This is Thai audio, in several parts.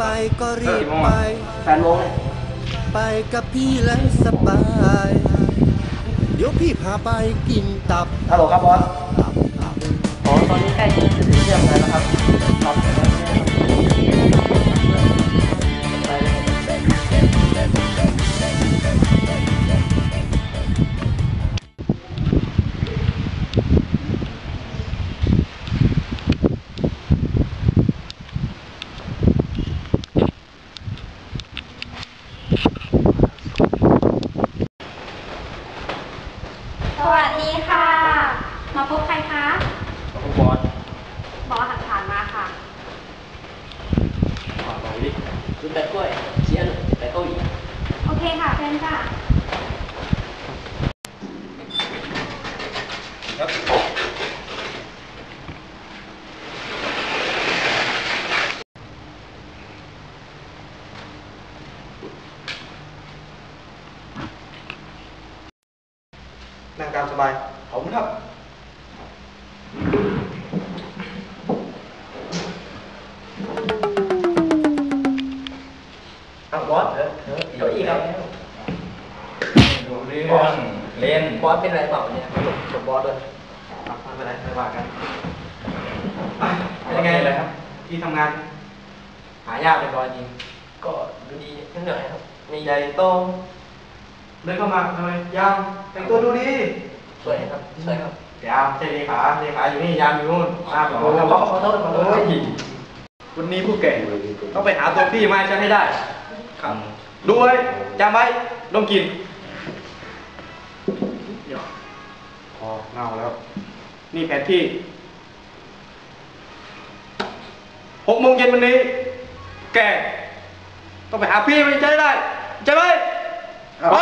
ไปก็รีบไปแฟนวงเลยไปกับพี่แล้วสบาย เดี๋ยวพี่พาไปกินตับฮัลโหลครับบอสอ๋อตอนนี้ใกล้จะถึงเที่ยงแล้วนะครับครับ อสบอสหักฐานมาค่ะขอหน่อยดิซื้อแต่กล้วยเชียร์หน่อยแต่เก้าอี้โอเคค่ะเชิญค่ะ ครับนั่งตามสบายขอบคุณครับ อ้าวบอสเออเออเก้าอี้ครับดูเรื่องเล่นบอสเป็นไรเปล่าเนี่ยจบบอสเลยอะไม่เป็นไรไม่ว่ากันเป็นยังไงเลยครับ ที่ทำงาน หายากเป็นบอสจริงก็ดูดีนิดหน่อยครับมีใหญ่โตเดินเข้ามาทำไมยามแต่งตัวดูดีสวยครับสวยครับยามใช่เลขาเลขาอยู่นี่ยามอยู่นู่นมาขอโอ้โหโทษขอโทษขอโทษวันนี้ผู้แก่ต้องไปหาตัวพี่มาให้ฉันให้ได้ ครับดูไว้จำไว้ลงกินเดี๋ยวพอเน่าแล้ว นี่แผนที่หกโมงเย็นวันนี้ แกต้องไปหาพี่ไม่ใช่ได้ใช่ไหมไป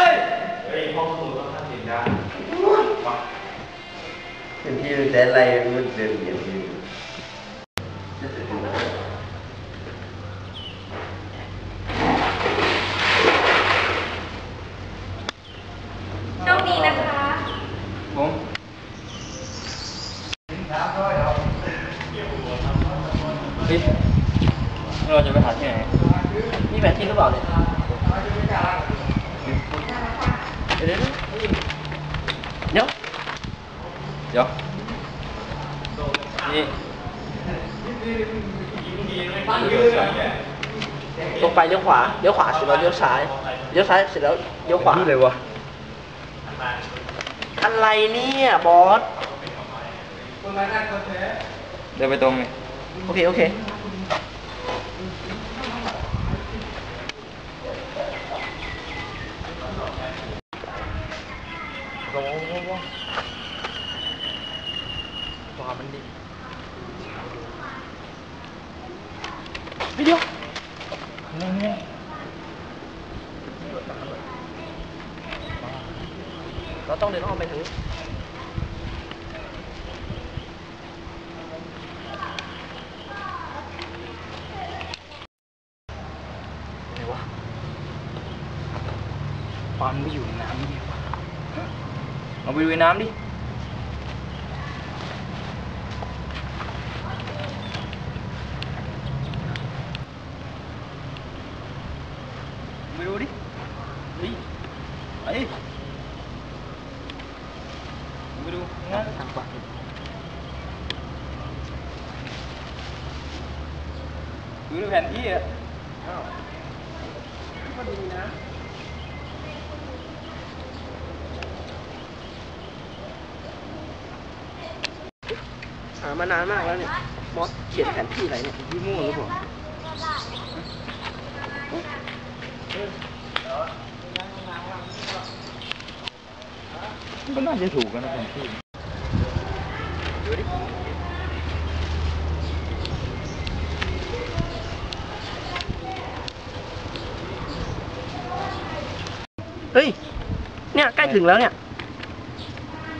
เฮ้ยห้องสมุดต้องท่านเห็นได้เป็นที่แต่ไรมันเดินอย่างนี้ โชคดีนะคะ ผม เฮ้ยเราจะไปหาที่ไห นนี่แผนที่หรือเปล่าเนี่ยเดี๋ยวเดี๋ยวเดี๋ยวนี่ตรงไปเลี้ยวขวาเลี้ยวขวาเสร็จแล้วเลี้ยวซ้ายเลี้ยวซ้ายเสร็จแล้วเลี้ยวขวานี่เลยวะอะไรเนี่ยบอสเดินไปตรงนี่โอเคโอเค โอ้โหว้ามันดีวิดีโอเราต้องเดินอ้อมไปทางนี้ไหนวะปอนไม่อยู่ในน้ำนี่ วะเอาไปดูในน้ำดิไปดูดิเฮ้ยไปไปดูงั้นทางขวาดูในแผนที่อะ ก็ดีนะ หา มานานมากแล้วเนี่ย มอสเขียนแผนที่อะไรเนี่ยยี่มั่วหรือเปล่าก็น่าจะถูกกันนะแผนที่ดูดิเฮ้ย เนี่ยใกล้ถึงแล้วเนี่ย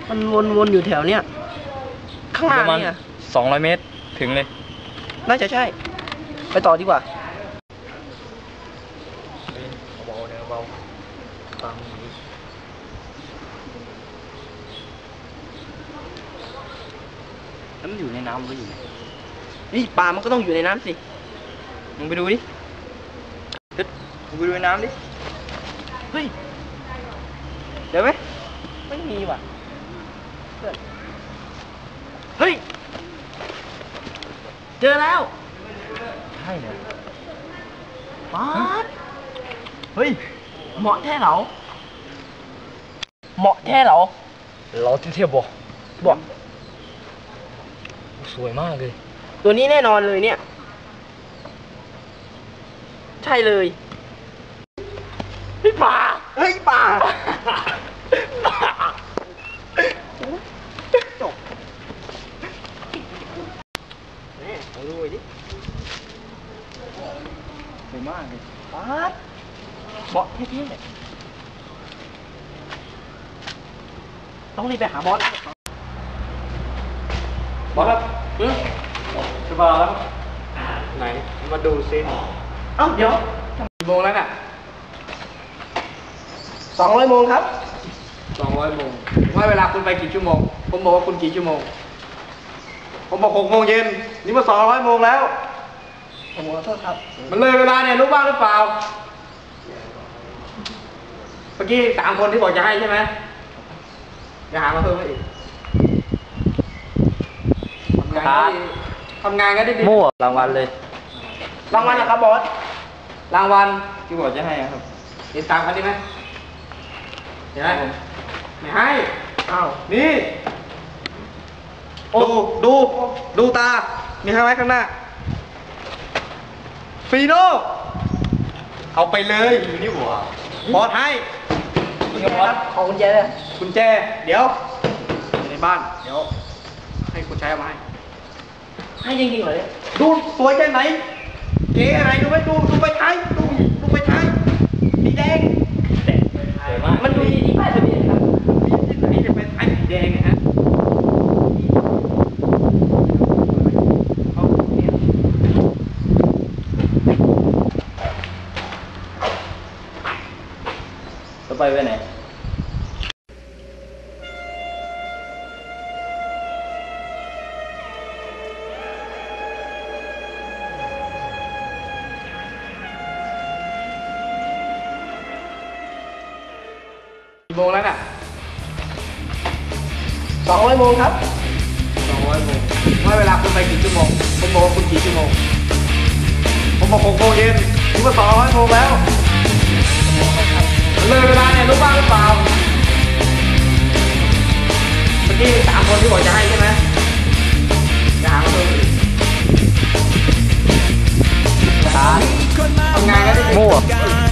มันวนๆอยู่แถวเนี้ยข้างหน้าประมาณเนี่ย สองร้อยเมตรถึงเลย น่าจะใช่ ไปต่อดีกว่าเบาเนื้อเบาฟังแล้วมันอยู่ในน้ำหรืออยู่นี่ปลามันก็ต้องอยู่ในน้ำสิ มึงไปดูดิกูไปดูในน้ำดิ เฮ้ย เดี๋ยวไหมไม่มีว่ะ เฮ้ย เจอแล้ว ใช่เนี่ยป๊าดเฮ้ย เหมาะแท้เหรอ เหมาะแท้เหรอ เราที่เทียบบอกบอก สวยมากเลย ตัวนี้แน่นอนเลยเนี่ย ใช่เลยเฮ้ยป่า เฮ้ยป่าจบแม่เอาดูไว้ดิ สวย มากเลยป๊าดเบาะเท่ๆต้องรีบไปหาบอสบอสครับอืมสบายแล้วไหน มาดูซิเอ้าเดี๋ยวกี่โมงแล้วน่ะสองร้อยโมงครับสองร้อยโมงว่าเวลาคุณไปกี่ชั่วโมง ผมบอกว่าคุณกี่ชั่วโมง ผมบอกหกโมงเย็น นี่มาสองร้อยโมงแล้ว ผมขอโทษครับ มันเลยเวลาเนี่ยรู้บ้างหรือเปล่า เมื่อกี้สามคนที่บอกจะให้ใช่ไหมอย่าหามาเพิ่มมาอีกทำงานก็ดีทำงานก็ได้ดีมั่วรางวัลเลย รางวัลนะครับบอส รางวัลที่บอกจะให้อะครับเห็นตามคันนี้ไหมเห็นไหมไม่ให้ อ้าว นี่ ดู ดู ดูตา มีข้างไหมข้างหน้า ฟีโน่เอาไปเลยอยู่นี่หัวบอสให้คุณบอสขอกุญแจเลยกุญแจ เดี๋ยวอยู่ในบ้าน เดี๋ยว ให้คุณใช้เอามาให้ ให้จริงๆเหรอเนี่ยดูสวยแค่ไหนเก๋อะไรดูไหมดูดูไปท้า โมงแล้วน่ะสองร้อยโมงครับสองร้อยโมงว่าเวลาคุณไปกี่ชั่วโมงผมบอกว่าคุณกี่ชั่วโมง ผมบอกหกโมงเย็นคุณก็สองร้อยโมงแล้วมันเลยเวลาเนี่ยรู้บ้างหรือเปล่าเมื่อกี้มีสามคนที่บอกจะให้ใช่ไหมอย่าหามาเพิ่มอีกทำงานก็ได้ดีมั่ว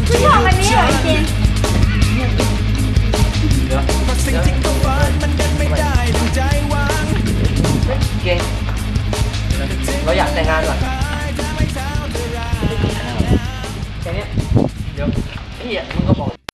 คุณบอกวันนี้เหรอจินเแต่งงานก่อนแค่เนี้ยเดี๋ยวพี่อะมึงก็บอก